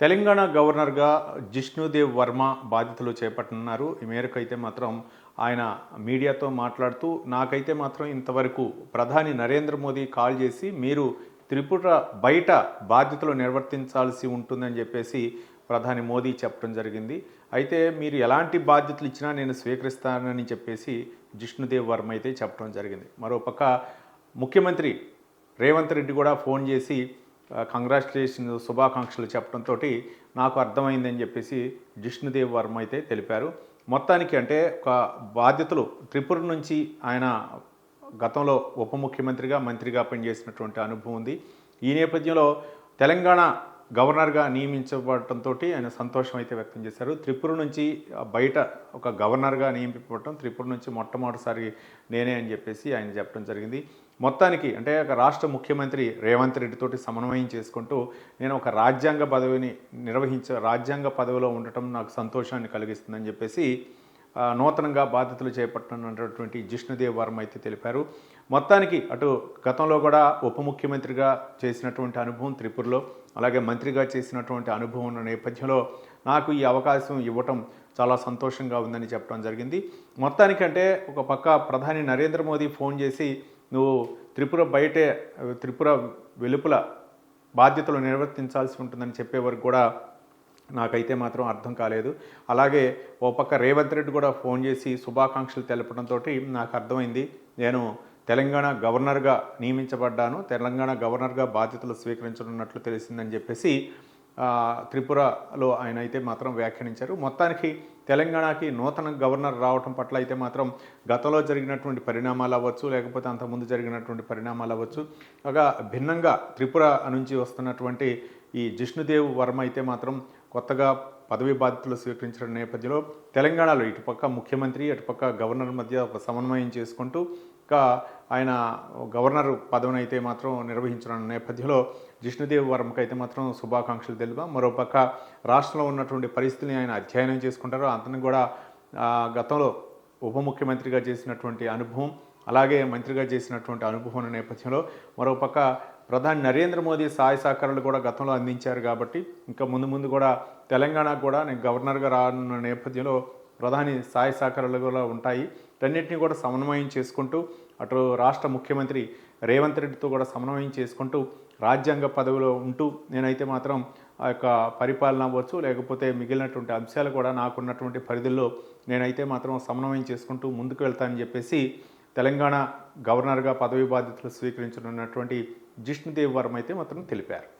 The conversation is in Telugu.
తెలంగాణ గవర్నర్గా జిష్ణుదేవ్ వర్మ బాధ్యతలు చేపట్టనున్నారు. ఈ మేరకు అయితే మాత్రం ఆయన మీడియాతో మాట్లాడుతూ నాకైతే మాత్రం ఇంతవరకు ప్రధాని నరేంద్ర మోదీ కాల్ చేసి మీరు త్రిపుర బయట బాధ్యతలు నిర్వర్తించాల్సి ఉంటుందని చెప్పేసి ప్రధాని మోదీ చెప్పడం జరిగింది. అయితే మీరు ఎలాంటి బాధ్యతలు ఇచ్చినా నేను స్వీకరిస్తానని చెప్పేసి జిష్ణుదేవ్ వర్మ అయితే చెప్పడం జరిగింది. మరోపక్క ముఖ్యమంత్రి రేవంత్ రెడ్డి కూడా ఫోన్ చేసి కంగ్రాచులేషన్స్ శుభాకాంక్షలు చెప్పడంతో నాకు అర్థమైందని చెప్పేసి జిష్ణుదేవ్ వర్మ అయితే తెలిపారు. మొత్తానికి అంటే ఒక బాధ్యతలు త్రిపుర నుంచి ఆయన గతంలో ఉప ముఖ్యమంత్రిగా మంత్రిగా పనిచేసినటువంటి అనుభవం ఉంది. ఈ నేపథ్యంలో తెలంగాణ గవర్నర్గా నియమించబడటంతో ఆయన సంతోషం అయితే వ్యక్తం చేశారు. త్రిపుర నుంచి బయట ఒక గవర్నర్గా నియమించబడటం త్రిపుర నుంచి మొట్టమొదటిసారి నేనే అని చెప్పేసి ఆయన చెప్పడం జరిగింది. మొత్తానికి అంటే ఒక రాష్ట్ర ముఖ్యమంత్రి రేవంత్ రెడ్డితోటి సమన్వయం చేసుకుంటూ నేను ఒక రాజ్యాంగ పదవిని నిర్వహించ రాజ్యాంగ పదవిలో ఉండటం నాకు సంతోషాన్ని కలిగిస్తుందని చెప్పేసి నూతనంగా బాధ్యతలు చేపట్టనున్నటువంటి జిష్ణుదేవ్ వర్మ అయితే తెలిపారు. మొత్తానికి అటు గతంలో కూడా ఉప ముఖ్యమంత్రిగా చేసినటువంటి అనుభవం త్రిపురలో అలాగే మంత్రిగా చేసినటువంటి అనుభవం ఉన్న నేపథ్యంలో నాకు ఈ అవకాశం ఇవ్వటం చాలా సంతోషంగా ఉందని చెప్పడం జరిగింది. మొత్తానికంటే ఒక పక్క ప్రధాని నరేంద్ర మోదీ ఫోన్ చేసి నువ్వు త్రిపుర బయటే త్రిపుర వెలుపల బాధ్యతలు నిర్వర్తించాల్సి ఉంటుందని చెప్పే వరకు కూడా నాకైతే మాత్రం అర్థం కాలేదు. అలాగే ఓ పక్క రేవంత్ రెడ్డి కూడా ఫోన్ చేసి శుభాకాంక్షలు తెలపడంతో నాకు అర్థమైంది. నేను తెలంగాణ గవర్నర్గా నియమించబడ్డాను. తెలంగాణ గవర్నర్గా బాధ్యతలు స్వీకరించనున్నట్లు తెలిసిందని చెప్పేసి త్రిపురలో ఆయన అయితే మాత్రం వ్యాఖ్యానించారు. మొత్తానికి తెలంగాణకి నూతన గవర్నర్ రావటం పట్ల అయితే మాత్రం గతంలో జరిగినటువంటి పరిణామాలు అవ్వచ్చు లేకపోతే అంతకుముందు జరిగినటువంటి పరిణామాలు అవ్వచ్చు. ఒక భిన్నంగా త్రిపుర నుంచి వస్తున్నటువంటి ఈ జిష్ణుదేవ్ వర్మ అయితే మాత్రం కొత్తగా పదవి బాధ్యతలు స్వీకరించిన నేపథ్యంలో తెలంగాణలో ఇటుపక్క ముఖ్యమంత్రి అటుపక్క గవర్నర్ మధ్య ఒక సమన్వయం చేసుకుంటూ ఇంకా ఆయన గవర్నర్ పదవిని అయితే మాత్రం నిర్వహించనున్న నేపథ్యంలో జిష్ణుదేవ్ వర్మకు అయితే మాత్రం శుభాకాంక్షలు తెలుపా మరోపక్క రాష్ట్రంలో ఉన్నటువంటి పరిస్థితిని ఆయన అధ్యయనం చేసుకుంటారు. అతను కూడా గతంలో ఉప ముఖ్యమంత్రిగా చేసినటువంటి అనుభవం అలాగే మంత్రిగా చేసినటువంటి అనుభవం నేపథ్యంలో మరోపక్క ప్రధాని నరేంద్ర మోదీ సహాయ సహకారాలు కూడా గతంలో అందించారు కాబట్టి ఇంకా ముందు ముందు కూడా తెలంగాణకు కూడా నేను గవర్నర్గా రానున్న నేపథ్యంలో ప్రధాని సహాయ సహకారాలు కూడా ఉంటాయి. రెండింటినీ కూడా సమన్వయం చేసుకుంటూ అటు రాష్ట్ర ముఖ్యమంత్రి రేవంత్ రెడ్డితో కూడా సమన్వయం చేసుకుంటూ రాజ్యాంగ పదవిలో ఉంటూ నేనైతే మాత్రం ఆ యొక్క పరిపాలన అవ్వచ్చు లేకపోతే మిగిలినటువంటి అంశాలు కూడా నాకున్నటువంటి పరిధుల్లో నేనైతే మాత్రం సమన్వయం చేసుకుంటూ ముందుకు వెళ్తానని చెప్పేసి తెలంగాణ గవర్నర్గా పదవి బాధ్యతలు స్వీకరించనున్నటువంటి జిష్ణుదేవ్ వర్మ అయితే మాత్రం తెలిపారు.